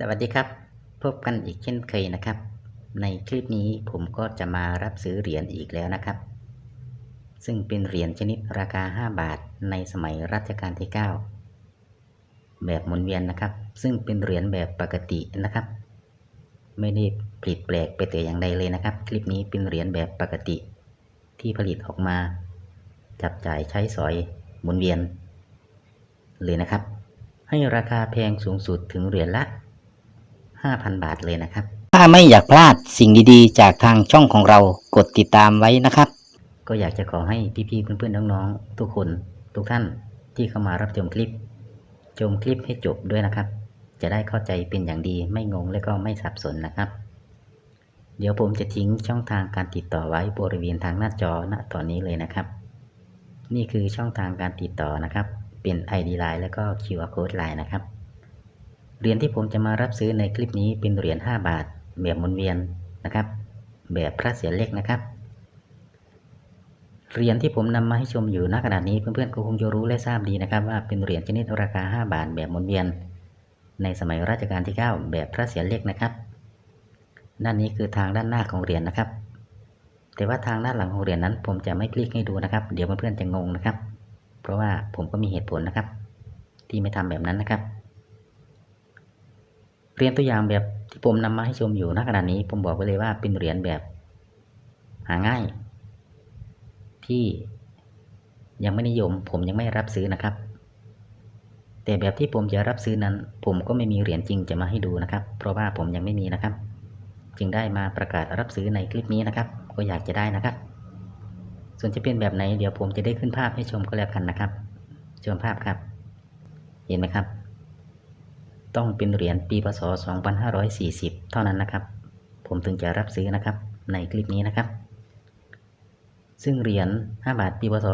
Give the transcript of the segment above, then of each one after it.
สวัสดีครับ พบกันอีกเช่นเคยนะครับ ในคลิปนี้ผมก็จะมารับซื้อเหรียญอีกแล้วนะครับ ซึ่งเป็นเหรียญชนิดราคา 5 บาทในสมัยรัชกาลที่ 9 แบบหมุนเวียนนะครับ ซึ่งเป็นเหรียญแบบปกตินะครับ ไม่ได้ผลิตแปลกไปแต่อย่างใดเลยนะครับ คลิปนี้เป็นเหรียญแบบปกติ ที่ผลิตออกมา จับจ่ายใช้สอยหมุนเวียนเลยนะครับ ให้ราคาแพงสูงสุดถึงเหรียญละ 5,000 บาทเลยนะครับ ถ้าไม่อยากพลาดสิ่งดีๆ จากทางช่องของเรากดติดตามไว้นะครับ ก็อยากจะขอให้พี่ๆเพื่อนๆน้องๆ ทุกคนทุกท่านที่เข้ามารับชมคลิป ชมคลิปให้จบด้วยนะครับ จะได้เข้าใจเป็นอย่างดีไม่งงและก็ไม่สับสนนะครับ เดี๋ยวผมจะทิ้งช่องทางการติดต่อไว้บริเวณทางหน้าจอณตอนนี้เลยนะครับ นี่คือช่องทางการติดต่อนะครับ เป็น ID Line แล้วก็ QR Code Line นะครับ เหรียญที่ผมจะมารับซื้อในคลิปนี้เป็นเหรียญ5บาท แบบหมุนเวียนนะครับ แบบพระเศียรเล็กนะครับเหรียญที่ผมนำมาให้ชมอยู่ณขณะนี้เพื่อนๆก็คงจะรู้และทราบดีนะครับ ว่าเป็นเหรียญชนิดราคา 5 บาทแบบหมุนเวียน ในสมัยรัชกาลที่ 9 แบบพระเศียรเล็กนะครับ ด้านนี้คือทางด้านหน้าของเหรียญนะครับ แต่ว่าทางด้านหลังของเหรียญนั้น ผมจะไม่พลิกให้ดูนะครับ เดี๋ยวเพื่อนๆจะงงนะครับ เพราะว่าผมก็มีเหตุผลนะครับ ที่ไม่ทำแบบนั้นนะครับ เหรียญตัวอย่างแบบที่ผมนำมาให้ชมอยู่ณขณะนี้ ผมบอกไว้เลยว่าเป็นเหรียญแบบ หาง่าย ที่ยังไม่นิยม ผมยังไม่รับซื้อนะครับ แต่แบบที่ผมจะรับซื้อนั้น ผมก็ไม่มีเหรียญจริงจะมาให้ดูนะครับ เพราะว่าผมยังไม่มีนะครับ จึงได้มาประกาศรับซื้อในคลิปนี้นะครับ ก็อยากจะได้นะครับ ส่วนจะเป็นแบบไหนเดี๋ยวผมจะได้ขึ้นภาพให้ชมก็แล้วกันนะครับชมภาพครับ เห็นไหมครับ ต้องเป็นเหรียญปีพศ 2540 เท่านั้นนะครับ ผมถึงจะรับซื้อนะครับในคลิปนี้นะครับ ซึ่งเหรียญ 5 บาทปีพศ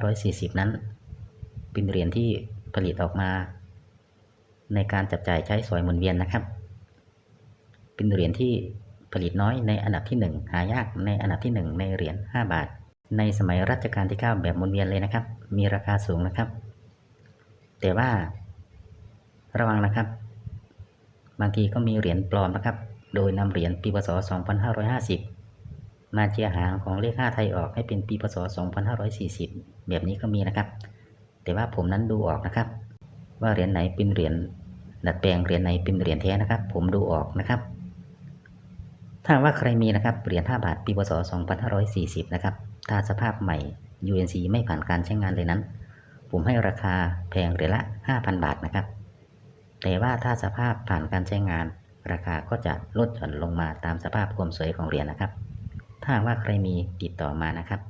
2540 นั้น เป็นเหรียญที่ผลิตออกมา ในการจับจ่ายใช้สอยหมุนเวียนนะครับ เป็นเหรียญที่ผลิตน้อยในอันดับที่ 1 หายากในอันดับที่ 1 ในเหรียญ 5 บาท ในสมัยรัชกาลที่ 9 แบบหมุนเวียนเลยนะครับ มีราคาสูงนะครับ แต่ว่า ระวังนะครับ บางทีก็มีเหรียญปลอมนะครับ โดยนำเหรียญปีพศ 2550 มาเจียหางของเลข5ไทยออกให้เป็นปีพศ 2540 แบบนี้ก็มีนะครับ แต่ว่าผมนั้นดูออกนะครับ ว่าเหรียญไหนเป็นเหรียญดัดแปลงเหรียญไหนเป็นเหรียญแท้นะครับ ผมดูออกนะครับ ถ้าว่าใครมีนะครับเหรียญ5บาทปีพศ 2540 นะครับ ถ้าสภาพใหม่ UNC ไม่ผ่านการใช้งานเลยนั้น ผมให้ราคาแพงเหรียญละ 5,000 บาทนะครับ แต่ว่าถ้าสภาพผ่านการใช้งาน ราคาก็จะลดหย่อนลงมาตามสภาพความสวยของเหรียญนะครับ ถ้าว่าใครมีติดต่อมานะครับ